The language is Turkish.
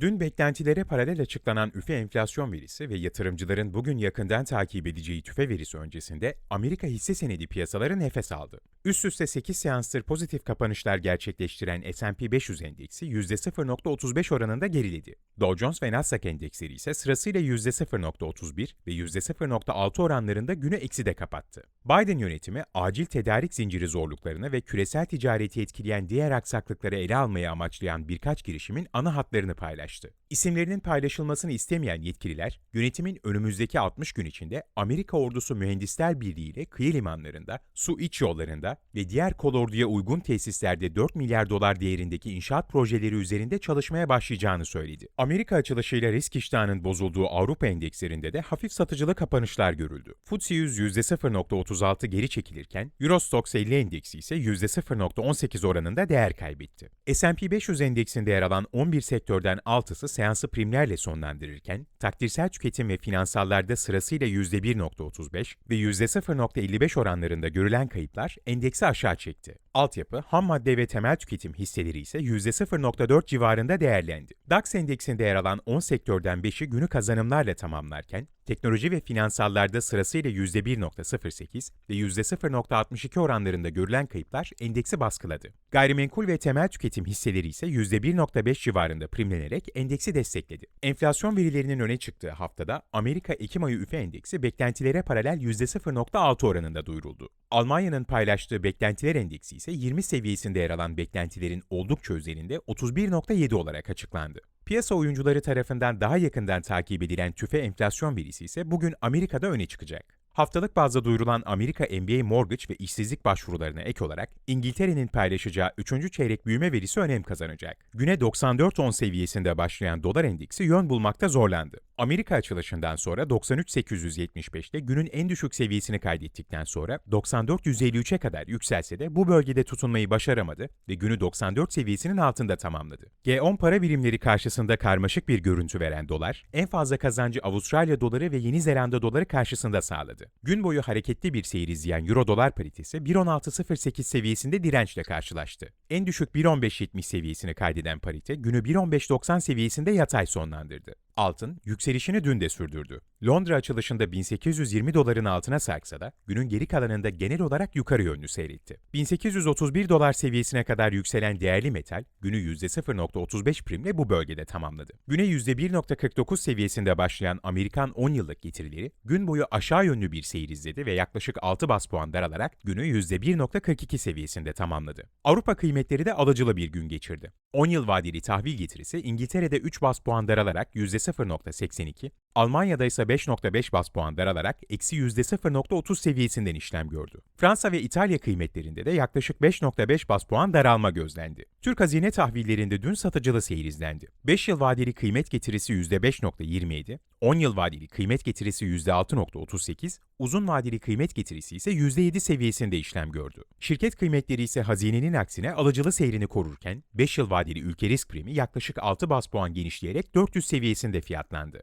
Dün beklentilere paralel açıklanan üfe enflasyon verisi ve yatırımcıların bugün yakından takip edeceği tüfe verisi öncesinde Amerika hisse senedi piyasaları nefes aldı. Üst üste 8 seanstır pozitif kapanışlar gerçekleştiren S&P 500 endeksi %0.35 oranında geriledi. Dow Jones ve Nasdaq endeksleri ise sırasıyla %0.31 ve %0.6 oranlarında günü ekside kapattı. Biden yönetimi acil tedarik zinciri zorluklarını ve küresel ticareti etkileyen diğer aksaklıkları ele almayı amaçlayan birkaç girişimin ana hatlarını paylaştı. İsimlerinin paylaşılmasını istemeyen yetkililer, yönetimin önümüzdeki 60 gün içinde Amerika Ordusu Mühendisler Birliği ile kıyı limanlarında, su iç yollarında ve diğer kolorduya uygun tesislerde 4 milyar dolar değerindeki inşaat projeleri üzerinde çalışmaya başlayacağını söyledi. Amerika açılışıyla risk iştahının bozulduğu Avrupa endekslerinde de hafif satıcılı kapanışlar görüldü. FTSE 100 %0.36 geri çekilirken, Eurostoxx 50 endeksi ise %0.18 oranında değer kaybetti. S&P 500 endeksinde yer alan 11 sektörden 6'sı seansı primlerle sonlandırırken, takdirsel tüketim ve finansallarda sırasıyla %1.35 ve %0.55 oranlarında görülen kayıplar endeksi aşağı çekti. Altyapı, ham madde ve temel tüketim hisseleri ise %0.4 civarında değerlendi. DAX endeksinde yer alan 10 sektörden 5'i günü kazanımlarla tamamlarken, teknoloji ve finansallarda sırasıyla %1.08 ve %0.62 oranlarında görülen kayıplar endeksi baskıladı. Gayrimenkul ve temel tüketim hisseleri ise %1.5 civarında primlenerek endeksi destekledi. Enflasyon verilerinin öne çıktığı haftada Amerika Ekim ayı üfe endeksi beklentilere paralel %0.6 oranında duyuruldu. Almanya'nın paylaştığı beklentiler endeksi ise 20 seviyesinde yer alan beklentilerin oldukça üzerinde 31.7 olarak açıklandı. Piyasa oyuncuları tarafından daha yakından takip edilen tüfe enflasyon verisi ise bugün Amerika'da öne çıkacak. Haftalık bazda duyurulan Amerika MBA mortgage ve işsizlik başvurularına ek olarak İngiltere'nin paylaşacağı 3. çeyrek büyüme verisi önem kazanacak. Güne 94.10 seviyesinde başlayan dolar endeksi yön bulmakta zorlandı. Amerika açılışından sonra 93.875'te günün en düşük seviyesini kaydettikten sonra 94.153'e kadar yükselse de bu bölgede tutunmayı başaramadı ve günü 94 seviyesinin altında tamamladı. G10 para birimleri karşısında karmaşık bir görüntü veren dolar, en fazla kazancı Avustralya doları ve Yeni Zelanda doları karşısında sağladı. Gün boyu hareketli bir seyir izleyen Euro dolar paritesi 1.1608 seviyesinde dirençle karşılaştı. En düşük 1.1570 seviyesini kaydeden parite günü 1.1590 seviyesinde yatay sonlandırdı. Altın yükselişini dün de sürdürdü. Londra açılışında 1820 doların altına sarksa da günün geri kalanında genel olarak yukarı yönlü seyretti. 1831 dolar seviyesine kadar yükselen değerli metal günü %0.35 primle bu bölgede tamamladı. Güne %1.49 seviyesinde başlayan Amerikan 10 yıllık getirileri gün boyu aşağı yönlü bir seyir izledi ve yaklaşık 6 bas puan daralarak günü %1.42 seviyesinde tamamladı. Avrupa kıymetleri de alıcılı bir gün geçirdi. 10 yıl vadeli tahvil getirisi İngiltere'de 3 bas puan daralarak %0.82, Almanya'da ise 5.5 bas puan daralarak eksi %0.30 seviyesinden işlem gördü. Fransa ve İtalya kıymetlerinde de yaklaşık 5.5 bas puan daralma gözlendi. Türk hazine tahvillerinde dün satıcılı seyir izlendi. 5 yıl vadeli kıymet getirisi %5.27, 10 yıl vadeli kıymet getirisi %6.38, uzun vadeli kıymet getirisi ise %7 seviyesinde işlem gördü. Şirket kıymetleri ise hazinenin aksine alıcılı seyrini korurken 5 yıl vadeli ülke risk primi yaklaşık 6 bas puan genişleyerek 400 seviyesinde fiyatlandı.